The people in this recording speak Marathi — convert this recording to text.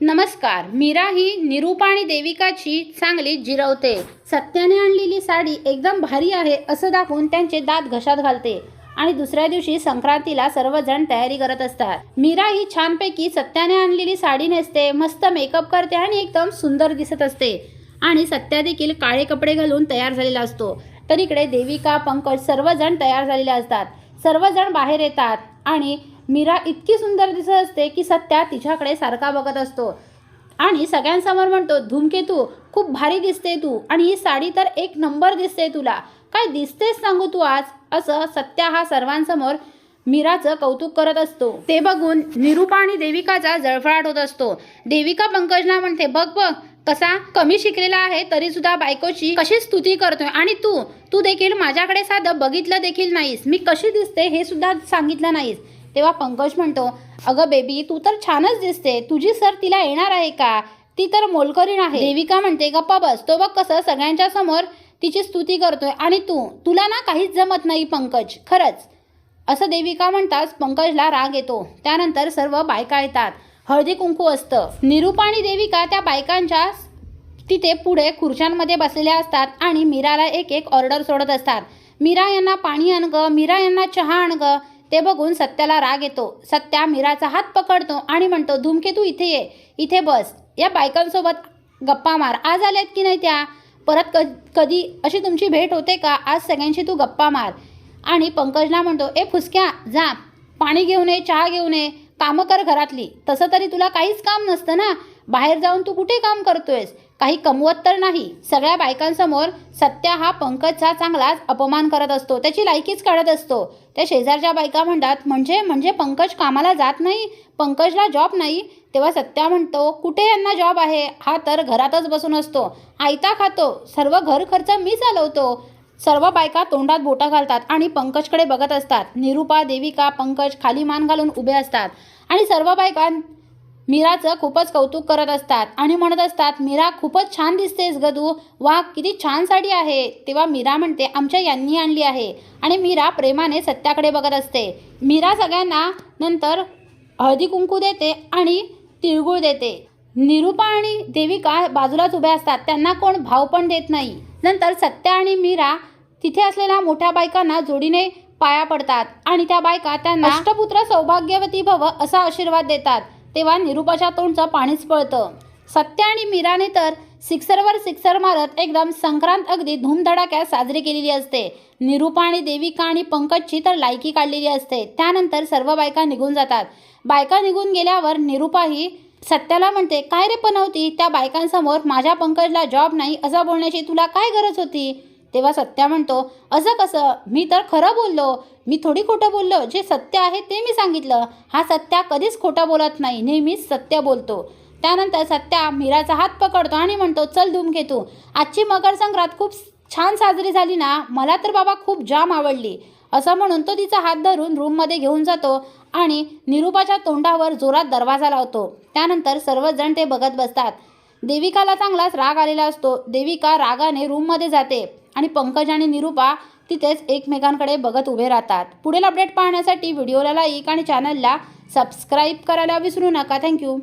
नमस्कार मीरा ही निरूपा आणि देविकाची चांगली जिरवते. सत्याने आणलेली साडी एकदम भारी आहे असं दाखवून त्यांचे दात घशात घालते आणि दुसऱ्या दिवशी संक्रांतीला सर्वजण तयारी करत असतात. मीरा ही छानपैकी सत्याने आणलेली साडी नेसते मस्त मेकअप करते आणि एकदम सुंदर दिसत असते. आणि सत्या देखील काळे कपडे घालून तयार झालेला असतो. तर इकडे देविका पंकज सर्वजण तयार झालेले असतात. सर्वजण बाहेर येतात आणि मीरा इतकी सुंदर दिसत असते की सत्या तिच्याकडे सारखा बघत असतो. आणि सगळ्यांसमोर म्हणतो धूमकेतू खूप भारी दिसते तू आणि ही साडी तर एक नंबर दिसते तुला. काय दिसतेस सांगू तू आज? असं सत्या हा सर्वांसमोर मीराचं कौतुक करत असतो. ते बघून निरूपा आणि देविकाचा जळफळाट होत असतो. देविका पंकजला म्हणते बघ बघ कसा कमी शिकलेला आहे तरी सुद्धा बायकोची कशी स्तुती करतोय. आणि तू तू देखील माझ्याकडे साधं बघितलं देखील नाहीस. मी कशी दिसते हे सुद्धा सांगितलं नाहीस. तेव्हा पंकज म्हणतो अगं बेबी तू तर छानच दिसते. तुझी सर तिला येणार आहे का? ती तर मोलकरीण आहे. देविका म्हणते गप्पा बस. तो बघ कसं सगळ्यांच्या समोर तिची स्तुती करतोय. आणि तू तुला ना काहीच जमत नाही पंकज. खरंच. असं देविका म्हणताच पंकजला राग येतो. त्यानंतर सर्व बायका येतात. हळदी कुंकू असतं. निरूपा आणि देविका त्या बायकांच्या तिथे पुढे खुर्च्यांमध्ये बसलेल्या असतात आणि मीराला एक एक ऑर्डर सोडत असतात. मीरा यांना पाणी आण ग. मीरा यांना चहा आण ग. ते बघून सत्याला राग येतो. सत्या मीराचा हात पकडतो आणि म्हणतो धूमकेतू इथे ये. इथे बस. या बायकांसोबत गप्पा मार. आज आल्यात की नाही त्या? परत क कधी अशी तुमची भेट होते का? आज सगळ्यांशी तू गप्पा मार. आणि पंकजला म्हणतो ए फुसक्या जा. पाणी घेऊन ये चहा घेऊन ये. कामं कर घरातली. तसं तरी तुला काहीच काम नसतं ना? बाहेर जाऊन तू कुठे काम करतोयस? काही कमवत तर नाही. सगळ्या बायकांसमोर सत्या हा पंकजचा चांगलाच अपमान करत असतो. त्याची लायकीच काढत असतो. त्या शेजारच्या बायका म्हणतात म्हणजे म्हणजे पंकज कामाला जात नाही? पंकजला जॉब नाही? तेव्हा सत्या म्हणतो कुठे यांना जॉब आहे? हा तर घरातच बसून असतो. आयता खातो. सर्व घर खर्च मी चालवतो. सर्व बायका तोंडात बोटा घालतात आणि पंकजकडे बघत असतात. निरूपा देविका पंकज खाली मान घालून उभे असतात. आणि सर्व बायका मीराचं खूपच कौतुक करत असतात आणि म्हणत असतात मीरा खूपच छान दिसतेस ग तू. वा किती छान साडी आहे. तेव्हा मीरा म्हणते आमच्या यांनी आणली आहे. आणि मीरा प्रेमाने सत्याकडे बघत असते. मीरा सगळ्यांना नंतर हळदी कुंकू देते आणि तिळगुळ देते. निरूपा आणि देविका बाजूलाच उभ्या असतात. त्यांना कोण भाव पण देत नाही. नंतर सत्या आणि मीरा तिथे असलेल्या मोठ्या बायकांना जोडीने पाया पडतात आणि त्या बायका त्यांना अष्टपुत्र सौभाग्यवती भव असा आशीर्वाद देतात. तेव्हा निरूपाच्या तोंडचं पाणीच पळतं. सत्य आणि मीराने तर सिक्सरवर सिक्सर मारत एकदम संक्रांत अगदी धूमधडाक्यात साजरी केलेली असते. निरूपा आणि देविका आणि पंकजची तर लायकी काढलेली असते. त्यानंतर सर्व बायका निघून जातात. बायका निघून गेल्यावर निरुपा ही सत्याला म्हणते काय रे पनवती त्या बायकांसमोर माझ्या पंकजला जॉब नाही असं बोलण्याची तुला काय गरज होती? तेव्हा सत्या म्हणतो असं कसं? मी तर खरं बोललो. मी थोडी खोटं बोललो. जे सत्य आहे ते मी सांगितलं. हा सत्या कधीच खोटं बोलत नाही. नेहमीच सत्य बोलतो. त्यानंतर सत्या मीराचा हात पकडतो आणि म्हणतो चल धूमकेतू आजची मकर संक्रांत खूप छान साजरी झाली ना? मला तर बाबा खूप जाम आवडली. असं म्हणून तो तिचा हात धरून रूममध्ये घेऊन जातो आणि निरूपाच्या तोंडावर जोरात दरवाजा लावतो. त्यानंतर सर्वजण ते बघत बसतात. देविकाला चांगलाच राग आलेला असतो. देविका रागाने रूममध्ये जाते आणि पंकज आणि निरूपा तिथेच एकमेकांकडे बघत उभे राहतात. पुढील अपडेट पाहण्यासाठी व्हिडिओला लाईक आणि चॅनलला सबस्क्राईब करायला विसरू नका. थँक्यू